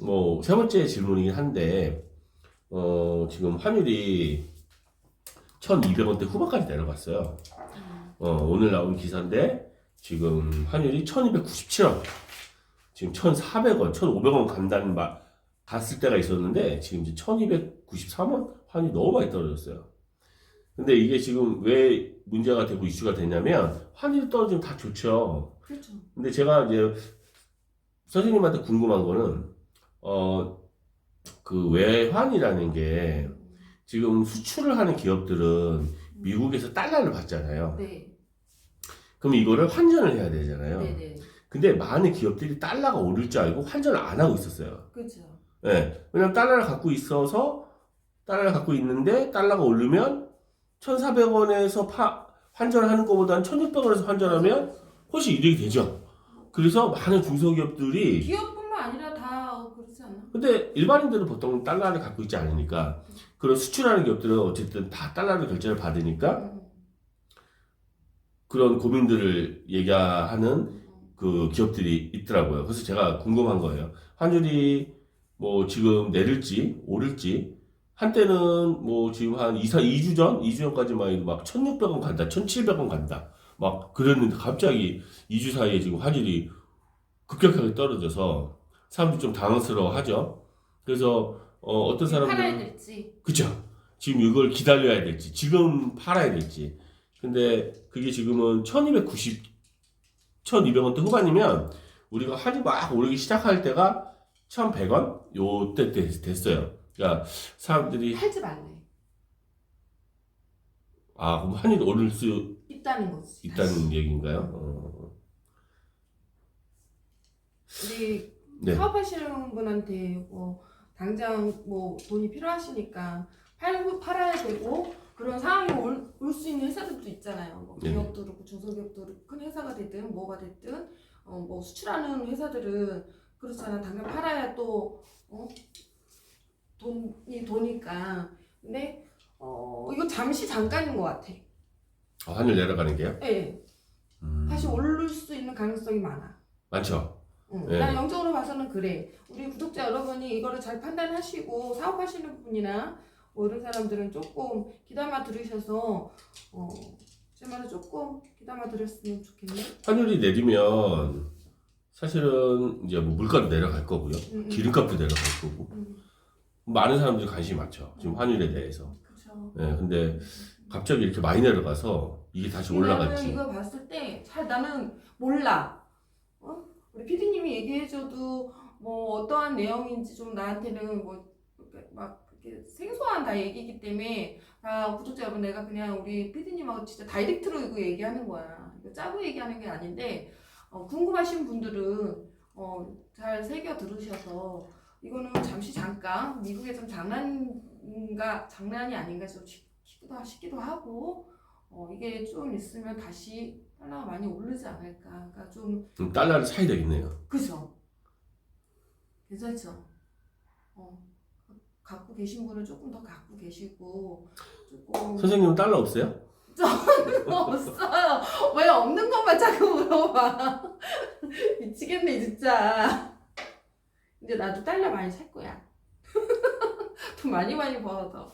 뭐 세 번째 질문이긴 한데 어 지금 환율이 1,200원대 후반까지 내려갔어요. 어 오늘 나온 기사인데 지금 환율이 1,297원, 지금 1,400원, 1,500원 간다는 말 갔을 때가 있었는데 지금 이제 1,293원 환율이 너무 많이 떨어졌어요. 근데 이게 지금 왜 문제가 되고 이슈가 되냐면 환율이 떨어지면 다 좋죠. 그렇죠. 근데 제가 이제 선생님한테 궁금한 거는 어 그 외환이라는 게 지금 수출을 하는 기업들은 미국에서 달러를 받잖아요. 네. 그럼 이거를 환전을 해야 되잖아요. 네네. 근데 많은 기업들이 달러가 오를 줄 알고 환전을 안 하고 있었어요. 그렇죠. 예. 왜냐면 달러를 갖고 있어서 달러를 갖고 있는데 달러가 오르면 1,400원에서 파, 환전을 하는 것보다는 1,600원에서 환전하면 훨씬 이득이 되죠. 그래서 많은 중소기업들이 기업뿐만 아니라 다 그렇지 않나? 근데 일반인들은 보통 달러를 갖고 있지 않으니까 그런 수출하는 기업들은 어쨌든 다 달러를 결제를 받으니까 음. 그런 고민들을 얘기하는 음. 그 기업들이 있더라고요. 그래서 제가 궁금한 거예요. 환율이 뭐 지금 내릴지 오를지 한때는 뭐 지금 한 2, 4, 2주 전, 2주 전까지만 해도 막 1,600원 간다, 1,700원 간다. 막 그랬는데 갑자기 2주 사이에 지금 환율이 급격하게 떨어져서 사람들이 좀 당황스러워 하죠. 그래서 어, 어떤 사람들은 될지. 그쵸. 지금 이걸 기다려야 될지, 지금 팔아야 될지. 근데 그게 지금은 1290, 1200원대 후반이면 우리가 환이 막 오르기 시작할 때가 1100원? 요때 됐- 됐어요. 그러니까 사람들이, 팔지 말래. 아, 그럼 환이 오를 수 있다는 거지. 있다는 얘기인가요? 어, 우리 네. 사업하시는 분한테 뭐 당장 뭐 돈이 필요하시니까 팔고 팔아야 되고 그런 상황이 올 수 있는 회사들도 있잖아요. 뭐 네네. 기업도 그렇고 중소기업도 그렇고 큰 회사가 됐든 뭐가 됐든 어 뭐 수출하는 회사들은 그렇잖아. 당장 팔아야 또 어? 돈이 도니까. 근데 어 이거 잠시 잠깐인 것 같아. 아, 환율 내려가는 게요? 예. 음, 다시 오를 수 있는 가능성이 많아. 많죠. 응. 네. 난 영적으로 봐서는 그래. 우리 구독자 여러분이 이거를 잘 판단하시고 사업하시는 분이나 뭐 이런 사람들은 조금 귀담아 들으셔서 어, 제 말을 조금 귀담아 들었으면 좋겠네. 환율이 내리면 사실은 이제 뭐 물가도 내려갈 거고요. 응, 응. 기름값도 내려갈 거고. 응. 많은 사람들이 관심이 많죠. 지금 환율에 대해서. 그렇죠. 네, 근데 갑자기 이렇게 많이 내려가서 이게 다시 나는 올라갈지. 이거 봤을 때 잘 나는 몰라. 어? 우리 PD님이 얘기해줘도 뭐 어떠한 내용인지 좀 나한테는 뭐 이렇게 막 이렇게 생소한 다 얘기이기 때문에 아 구독자 여러분 내가 그냥 우리 PD님하고 진짜 다이렉트로 이거 얘기하는 거야. 이거 짜고 얘기하는 게 아닌데 어, 궁금하신 분들은 어, 잘 새겨 들으셔서 이거는 잠시 잠깐 미국의 좀 장난인가 장난이 아닌가 싶기도 하고 어, 이게 좀 있으면 다시 달러가 많이 오르지 않을까. 그러니까 좀좀 달러를 사야 되겠네요. 그죠? 괜찮죠? 어, 갖고 계신 분은 조금 더 갖고 계시고 조금 선생님은 달러 없어요? 없어요. 왜 없는 것만 자꾸 물어봐. 미치겠네 진짜. 이제 나도 달러 많이 살 거야. 돈 많이 많이 벌어서